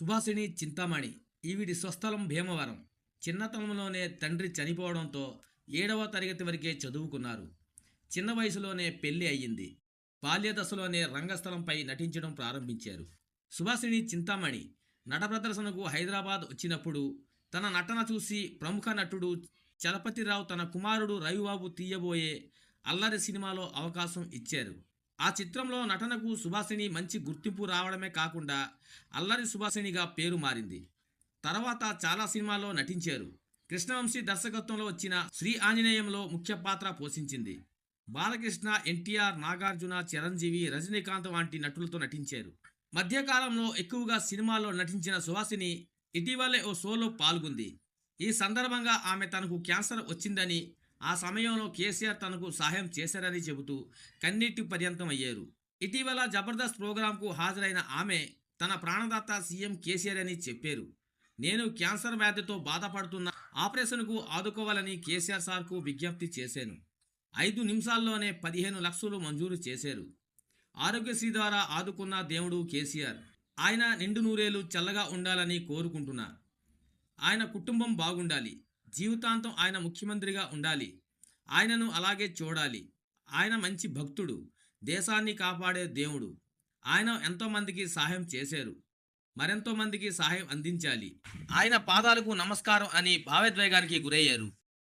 సుభాషిణి చింతామణి. ఈవిడి స్వస్థలం భీమవరం. చిన్నతనంలోనే తండ్రి చనిపోవడంతో ఏడవ తరగతి వరకే చదువుకున్నారు. చిన్న వయసులోనే పెళ్ళి అయ్యింది. బాల్యదశలోనే రంగస్థలంపై నటించడం ప్రారంభించారు. సుభాషిణి చింతామణి నట ప్రదర్శనకు హైదరాబాద్ వచ్చినప్పుడు తన నటన చూసి ప్రముఖ నటుడు చలపతిరావు తన కుమారుడు రవిబాబు తీయబోయే అల్లరి సినిమాలో అవకాశం ఇచ్చారు. ఆ చిత్రంలో నటనకు సుభాషిణి మంచి గుర్తింపు రావడమే కాకుండా అల్లరి సుభాషిణిగా పేరు మారింది. తర్వాత చాలా సినిమాల్లో నటించారు. కృష్ణవంశీ దర్శకత్వంలో వచ్చిన శ్రీ ఆంజనేయంలో ముఖ్య పాత్ర పోషించింది. బాలకృష్ణ ఎన్టీఆర్ నాగార్జున చిరంజీవి రజనీకాంత్ వంటి నటులతో నటించారు. మధ్యకాలంలో ఎక్కువగా సినిమాల్లో నటించిన సుహాసిని ఇటీవలే ఓ షోలో పాల్గొంది. ఈ సందర్భంగా ఆమె తనకు క్యాన్సర్ వచ్చిందని ఆ సమయంలో కేసీఆర్ తనకు సహాయం చేశారని చెబుతూ కన్నీటి పర్యంతం అయ్యారు. ఇటీవల జబర్దస్త్ ప్రోగ్రాంకు హాజరైన ఆమె తన ప్రాణదాత సీఎం కేసీఆర్ అని చెప్పారు. నేను క్యాన్సర్ వ్యాధితో బాధపడుతున్న ఆపరేషన్కు ఆదుకోవాలని కేసీఆర్ సార్కు విజ్ఞప్తి చేశాను. ఐదు నిమిషాల్లోనే పదిహేను లక్షలు మంజూరు చేశారు. ఆరోగ్యశ్రీ ద్వారా ఆదుకున్న దేవుడు కేసీఆర్. ఆయన నిండు నూరేలు చల్లగా ఉండాలని కోరుకుంటున్నా. ఆయన కుటుంబం బాగుండాలి. జీవితాంతం ఆయన ముఖ్యమంత్రిగా ఉండాలి. ఆయనను అలాగే చూడాలి. ఆయన మంచి భక్తుడు. దేశాన్ని కాపాడే దేవుడు. ఆయన ఎంతోమందికి సహాయం చేశారు. మరెంతో మందికి సహాయం అందించాలి. ఆయన పాదాలకు నమస్కారం అని భావోద్వేగానికి గురయ్యారు.